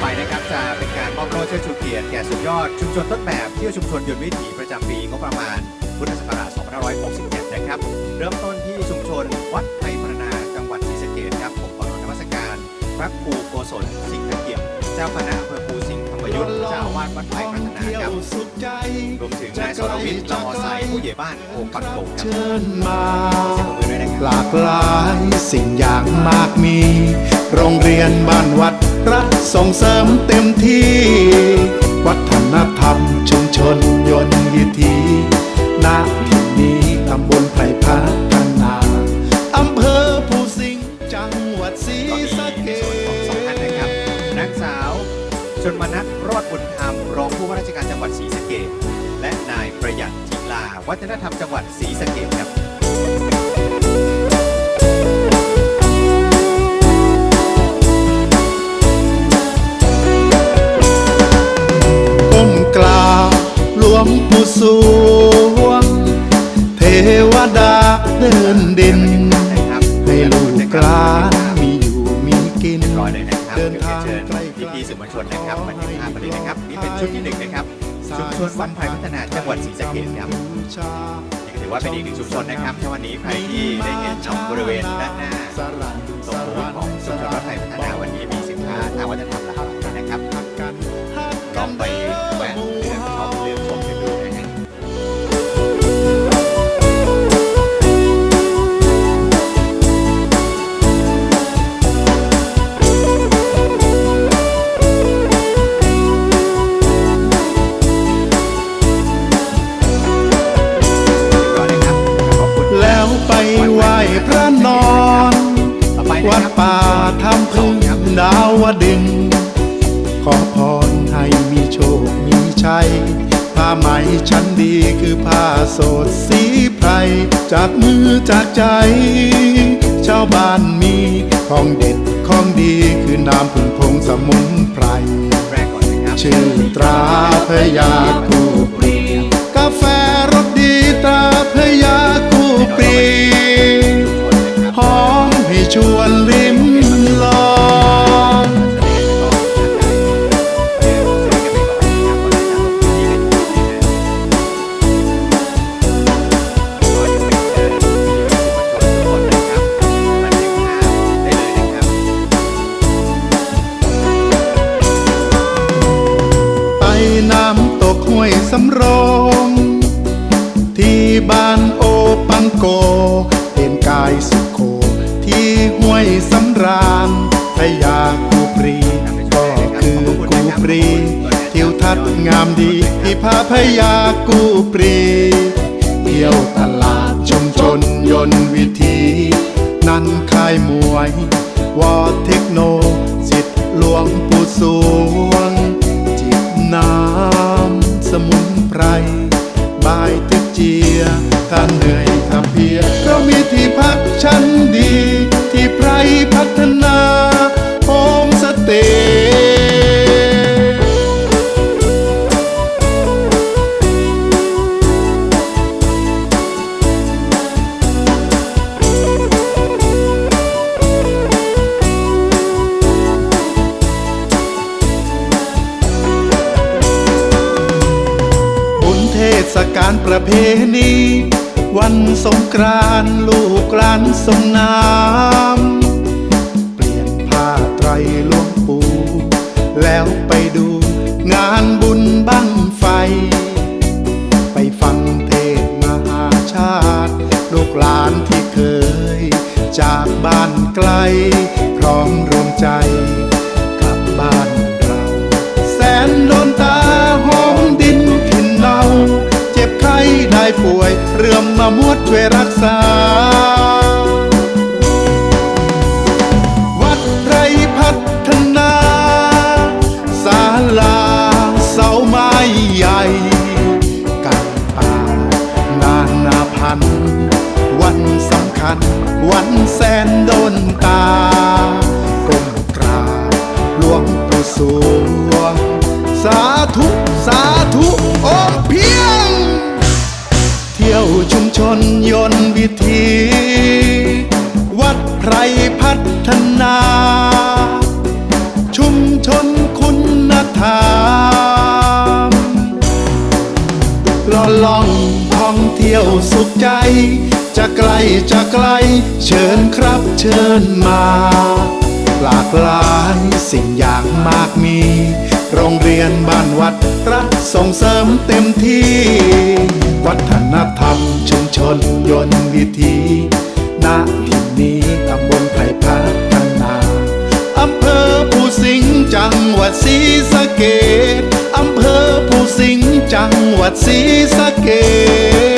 ไปนะครับจะเป็นการมอบโล่เชิดชูเกียรติแก่สุดยอด ชุมชนต้นแบบเที่ยวชุมชนยนต์วิถีประจำปีงบประมาณพุทธศักราช 2567 นะครับ เริ่มต้นที่ชุมชนวัดไทยพัฒนาจังหวัดศรีสะเกษครับผมขอนมัสการพระครูโกศลสิงห์ตะเกียบเจ้าคณะอำเภอภูสิงห์ธรรมยุทธ์เจ้าอาวาสวัดไทยพัฒนาครับรวมถึงนายสรวิทย์ละออไซผู้ใหญ่บ้านโอปักโป่งครับเชิญมาเสียงปรบมือด้วยนะคหลากหลายสิ่งอย่างมากมี โรงเรียนบ้านวัด รัฐส่งเสริมเต็มที่ วัฒนธรรมชุมชนยนต์วิถีณที่นี้ตำบลไผ่พัฒนาอำเภอภูสิงห์จังหวัดศรีก็มีสะเกในส่วนของสองท่านนะครับนางสาวชนมนัทรอดบุญธรรมรองผู้ว่าราชการจังหวัดศรีสะเกษและนายประหยัดทิลาวัฒนธรรมจังหวัดศรีสะเกษครับ วดาเดินดินนะครับให้ลูกหลานมีอยู่มีกินเรียบร้อยเลยนะครับเดิเดี๋ยนวทางเชิญไกลพี่พี่ๆสื่อมวลชนนะครับมาถึงภาพมาเลยนะครับนี่เป็นชุดที่หนึ่งนะครับชุมชนวัดไผ่พัฒนาจังหวัดศรีสะเกษครับนี่ก็ถือว่าเป็นอีกหนึ่งชุมชนนะครับถ้าวันนี้ใครที่ได้เห็นชมบริเวณด้านหน้าสรันตรงบูธของชุมชนวัดไผ่พัฒนาวันนี้ พระนอนต่อไปนะวัดครับป่าทำพึ่งดาวดึง ขอพรให้มีโชคมีชัยผ้าไหมชั้นดีคือผ้าโสดสีไพร จากมือจากใจ ชาวบ้านมีของเด็ดของดีคือน้ำพึ่งพงสมุนไพรแรกก่อนนะครับชื่อตราพยาคู วนริมลองไปน้ำตกห้วยสำโรง ที่บ้านโอปังโกเห็นกายสุโข ไม่สำราญพยากูปรีก็คือกูปรีทิวทัศน์งามดีที่พาพยากูปรีเที่ยวตลาดชุมชนยนต์วิธี นั้นคายมวยวอเทคโน ศกาลประเพณี วันสงกรานต์ลูกหลานสงน้ำเปลี่ยนผ้าไตรหลวงปู่แล้วไปดูงานบุญบั้งไฟ ไปฟังเทศมหาชาติ ลูกหลานที่เคย จากบ้านไกล พร้อมรวมใจ ป่วย เรื่อมมามวดช่วยรักษา วัดไรพัฒนาศาลาเสาไม้ใหญ่กันป่านานาพัน วันสำคัญ วันแสนโดนตาก้มกราบหลวงปู่สวงสาธุ สาธุ โอมเพียง ชุมชนยนต์วิถี วัดไพรพัฒนา ชุมชนคุณธรรมล่อลองท่องเที่ยวสุขใจ จะไกลจะไกล เชิญครับเชิญมา หลากหลายสิ่งอย่างมากมี โรงเรียนบ้านวัดรัฐส่งเสริมเต็มที่ ยนต์วิถีณที่นี้ตำบลไผ่พัฒนาอำเภอภูสิงห์จังหวัดศรีสะเกดอำเภอภูสิงห์จังหวัดศรีสะเกด